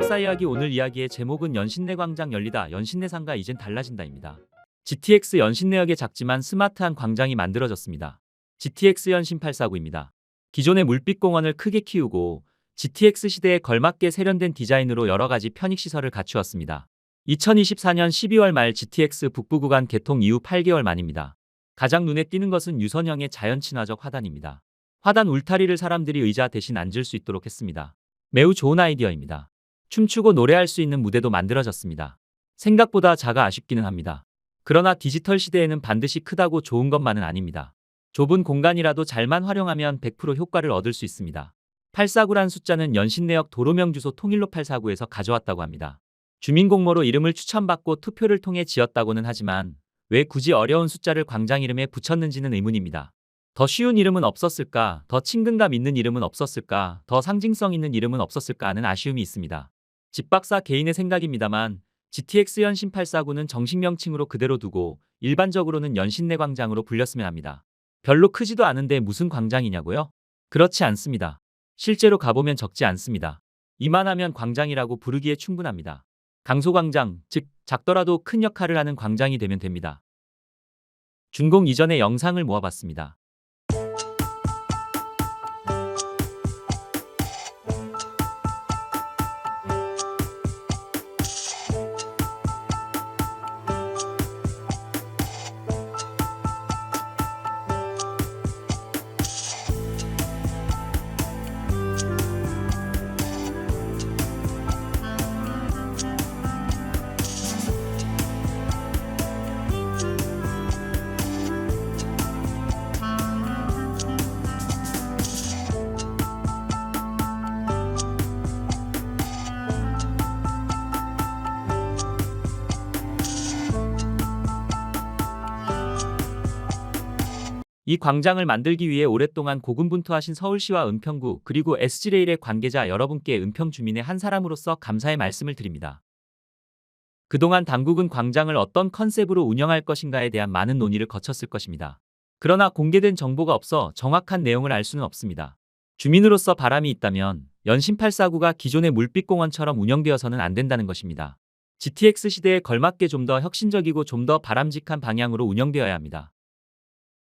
집박사 이야기 오늘 이야기의 제목은 연신내 광장 열리다 연신내 상가 이젠 달라진다입니다. GTX 연신내역에 작지만 스마트한 광장이 만들어졌습니다. GTX 연신 849입니다. 기존의 물빛 공원을 크게 키우고 GTX 시대에 걸맞게 세련된 디자인으로 여러 가지 편익 시설을 갖추었습니다. 2024년 12월 말 GTX 북부 구간 개통 이후 8개월 만입니다. 가장 눈에 띄는 것은 유선형의 자연 친화적 화단입니다. 화단 울타리를 사람들이 의자 대신 앉을 수 있도록 했습니다. 매우 좋은 아이디어입니다. 춤추고 노래할 수 있는 무대도 만들어졌습니다. 생각보다 작아 아쉽기는 합니다. 그러나 디지털 시대에는 반드시 크다고 좋은 것만은 아닙니다. 좁은 공간이라도 잘만 활용하면 100% 효과를 얻을 수 있습니다. 849란 숫자는 연신내역 도로명 주소 통일로 849에서 가져왔다고 합니다. 주민공모로 이름을 추천받고 투표를 통해 지었다고는 하지만 왜 굳이 어려운 숫자를 광장 이름에 붙였는지는 의문입니다. 더 쉬운 이름은 없었을까? 더 친근감 있는 이름은 없었을까? 더 상징성 있는 이름은 없었을까 하는 아쉬움이 있습니다. 집박사 개인의 생각입니다만 GTX 연신 849는 정식 명칭으로 그대로 두고 일반적으로는 연신내 광장으로 불렸으면 합니다. 별로 크지도 않은데 무슨 광장이냐고요? 그렇지 않습니다. 실제로 가보면 적지 않습니다. 이만하면 광장이라고 부르기에 충분합니다. 강소광장, 즉 작더라도 큰 역할을 하는 광장이 되면 됩니다. 준공 이전의 영상을 모아봤습니다. 이 광장을 만들기 위해 오랫동안 고군분투하신 서울시와 은평구 그리고 SG레일의 관계자 여러분께 은평 주민의 한 사람으로서 감사의 말씀을 드립니다. 그동안 당국은 광장을 어떤 컨셉으로 운영할 것인가에 대한 많은 논의를 거쳤을 것입니다. 그러나 공개된 정보가 없어 정확한 내용을 알 수는 없습니다. 주민으로서 바람이 있다면 연신 849가 기존의 물빛공원처럼 운영되어서는 안 된다는 것입니다. GTX 시대에 걸맞게 좀 더 혁신적이고 좀 더 바람직한 방향으로 운영되어야 합니다.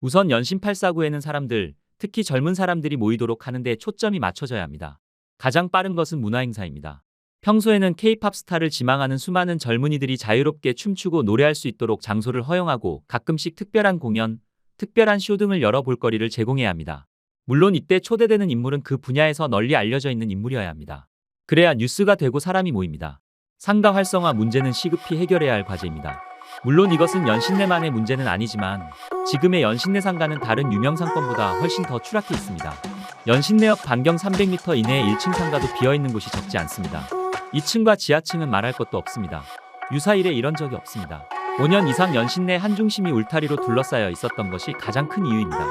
우선 연신 849에는 사람들, 특히 젊은 사람들이 모이도록 하는 데 초점이 맞춰져야 합니다. 가장 빠른 것은 문화행사입니다. 평소에는 K-팝 스타를 지망하는 수많은 젊은이들이 자유롭게 춤추고 노래할 수 있도록 장소를 허용하고 가끔씩 특별한 공연, 특별한 쇼 등을 열어 볼거리를 제공해야 합니다. 물론 이때 초대되는 인물은 그 분야에서 널리 알려져 있는 인물이어야 합니다. 그래야 뉴스가 되고 사람이 모입니다. 상가 활성화 문제는 시급히 해결해야 할 과제입니다. 물론 이것은 연신내만의 문제는 아니지만 지금의 연신내 상가는 다른 유명 상권보다 훨씬 더 추락해 있습니다. 연신내역 반경 300m 이내의 1층 상가도 비어있는 곳이 적지 않습니다. 2층과 지하층은 말할 것도 없습니다. 유사일에 이런 적이 없습니다. 5년 이상 연신내 한 중심이 울타리로 둘러싸여 있었던 것이 가장 큰 이유입니다.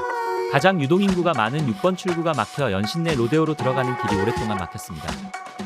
가장 유동인구가 많은 6번 출구가 막혀 연신내 로데오로 들어가는 길이 오랫동안 막혔습니다.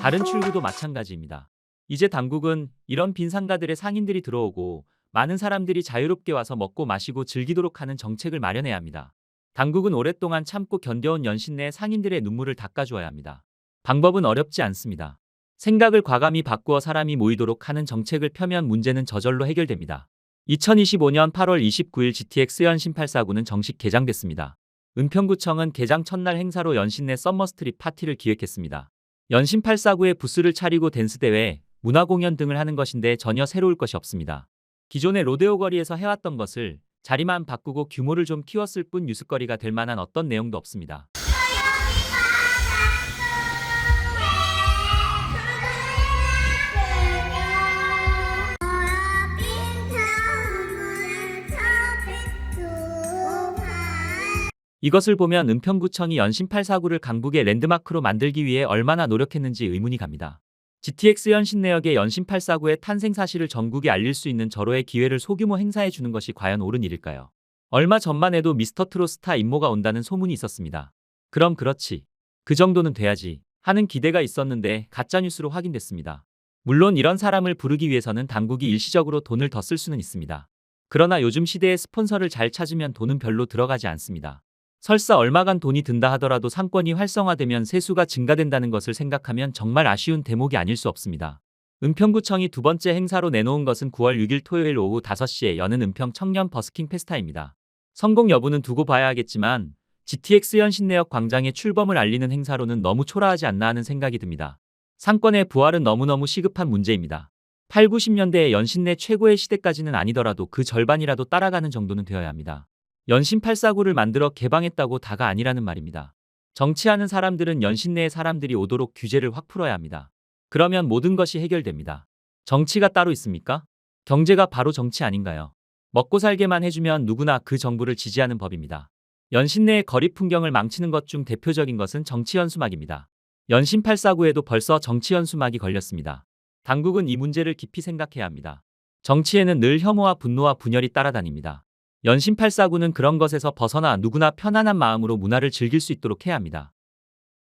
다른 출구도 마찬가지입니다. 이제 당국은 이런 빈 상가들의 상인들이 들어오고 많은 사람들이 자유롭게 와서 먹고 마시고 즐기도록 하는 정책을 마련해야 합니다. 당국은 오랫동안 참고 견뎌온 연신내 상인들의 눈물을 닦아주어야 합니다. 방법은 어렵지 않습니다. 생각을 과감히 바꾸어 사람이 모이도록 하는 정책을 펴면 문제는 저절로 해결됩니다. 2025년 8월 29일 GTX 연신 849는 정식 개장됐습니다. 은평구청은 개장 첫날 행사로 연신내 썸머스트릿 파티를 기획했습니다. 연신 849의 부스를 차리고 댄스 대회, 문화공연 등을 하는 것인데 전혀 새로울 것이 없습니다. 기존의 로데오 거리에서 해왔던 것을 자리만 바꾸고 규모를 좀 키웠을 뿐 뉴스거리가 될 만한 어떤 내용도 없습니다. 이것을 보면 은평구청이 연신 849를 강북의 랜드마크로 만들기 위해 얼마나 노력했는지 의문이 갑니다. GTX 연신내역의 연신 849의 탄생 사실을 전국에 알릴 수 있는 절호의 기회를 소규모 행사해 주는 것이 과연 옳은 일일까요? 얼마 전만 해도 미스터 트롯 스타 임모가 온다는 소문이 있었습니다. 그럼 그렇지. 그 정도는 돼야지 하는 기대가 있었는데 가짜뉴스로 확인됐습니다. 물론 이런 사람을 부르기 위해서는 당국이 일시적으로 돈을 더 쓸 수는 있습니다. 그러나 요즘 시대에 스폰서를 잘 찾으면 돈은 별로 들어가지 않습니다. 설사 얼마간 돈이 든다 하더라도 상권이 활성화되면 세수가 증가된다는 것을 생각하면 정말 아쉬운 대목이 아닐 수 없습니다. 은평구청이 두 번째 행사로 내놓은 것은 9월 6일 토요일 오후 5시에 여는 은평 청년 버스킹 페스타입니다. 성공 여부는 두고 봐야 하겠지만 GTX 연신내역 광장의 출범을 알리는 행사로는 너무 초라하지 않나 하는 생각이 듭니다. 상권의 부활은 너무너무 시급한 문제입니다. 8, 90년대의 연신내 최고의 시대까지는 아니더라도 그 절반이라도 따라가는 정도는 되어야 합니다. 연신 849를 만들어 개방했다고 다가 아니라는 말입니다. 정치하는 사람들은 연신내의 사람들이 오도록 규제를 확 풀어야 합니다. 그러면 모든 것이 해결됩니다. 정치가 따로 있습니까? 경제가 바로 정치 아닌가요? 먹고 살게만 해주면 누구나 그 정부를 지지하는 법입니다. 연신 내의 거리 풍경을 망치는 것 중 대표적인 것은 정치연수막입니다. 연신 849에도 벌써 정치연수막이 걸렸습니다. 당국은 이 문제를 깊이 생각해야 합니다. 정치에는 늘 혐오와 분노와 분열이 따라다닙니다. 연신 849는 그런 것에서 벗어나 누구나 편안한 마음으로 문화를 즐길 수 있도록 해야 합니다.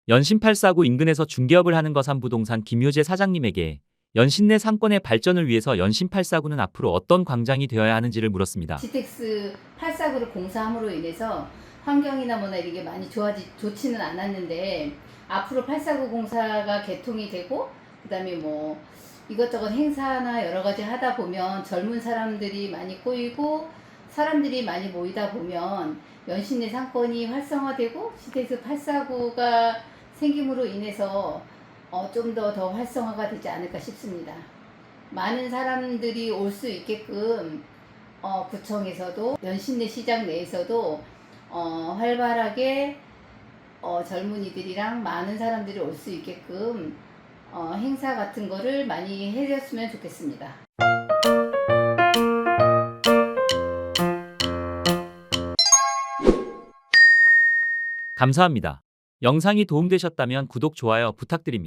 연신 849 인근에서 중개업을 하는 거산 부동산 김효재 사장님에게 연신 내 상권의 발전을 위해서 연신 849는 앞으로 어떤 광장이 되어야 하는지를 물었습니다. GTX 849를 공사함으로 인해서 환경이나 뭐나 이게 많이 좋아지 좋지는 않았는데 앞으로 849 공사가 개통이 되고 그다음에 뭐 이것저것 행사나 여러 가지 하다 보면 젊은 사람들이 많이 꼬이고 사람들이 많이 모이다 보면 연신내 상권이 활성화되고 GTX 849가 생김으로 인해서 어, 좀더더 활성화가 되지 않을까 싶습니다. 많은 사람들이 올 수 있게끔 어, 구청에서도 연신내 시장 내에서도 어, 활발하게 어, 젊은이들이랑 많은 사람들이 올 수 있게끔 어, 행사 같은 거를 많이 해줬으면 좋겠습니다. 감사합니다. 영상이 도움되셨다면 구독, 좋아요 부탁드립니다.